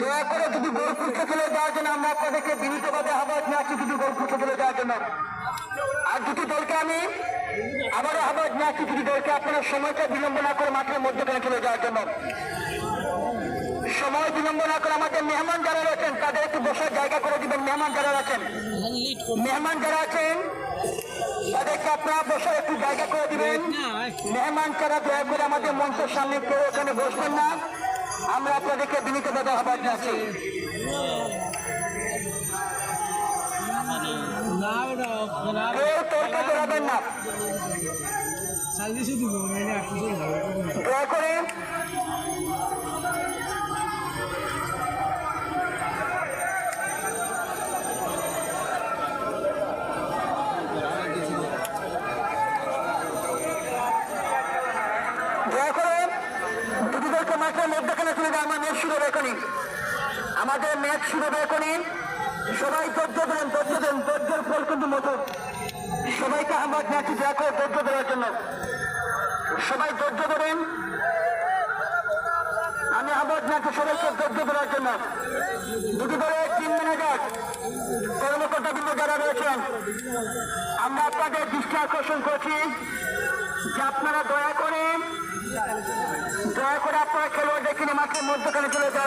দয়া করে যদি গোল চলে যাওয়ার জন্য আমরা আপনাদেরকে বিনীতভাবে আহ্বান জানাচ্ছি যদি গোল খুঁজতে চলে যাওয়ার জন্য। আর দুটি দলকে আমি আবারও আহ্বান জানাচ্ছি দলকে আপনার সময়টা বিলম্ব করে মাঠের মধ্যখানে চলে যাওয়ার জন্য। সময় বিলম্ব না করে আমাদের মেহমান যারা রয়েছেন, তাদের একটু বসার জায়গা করে দিবেন, মেহমান যারা আছেন মেহমান যারা আছেন, তাদেরকে আপনারা বসার একটু জায়গা করে দিবেন। মেহমান ছাড়া দয়া করে আমাদের মঞ্চের সামনে কেউ ওখানে বসবেন না। আমরা আপনাদেরকে বিনীতভাবে আহ্বান জানাচ্ছি। কেউ তর্কে না। দয়া করে। দয়া করে দুটি মাঠের মধ্যখানে যায়, আমার ম্যাচ শুরু হবে এখনই। আমাদের ম্যাচ শুরু হবে এখনই। সবাই ধৈর্য ধরেন, ধৈর্য দেন ধৈর্যের ফল কিন্তু মতো সবাইকে আমার ম্যাচে করে ধৈর্য দেওয়ার জন্য। সবাই ধৈর্য ধরেন। আমি আহ্বান জানাচ্ছি সবাইকে ধৈর্য ধরার জন্য। দুটি দলের টিম ম্যানেজার কর্মকর্তা কিন্তু যারা রয়েছেন, আমরা আপনাদের দৃষ্টি আকর্ষণ করছি যে আপনারা দয়া করে দয়া করে আপনারা খেলোয়াড় দেখিনি মাঠের মধ্যখানে চলে যাওয়ার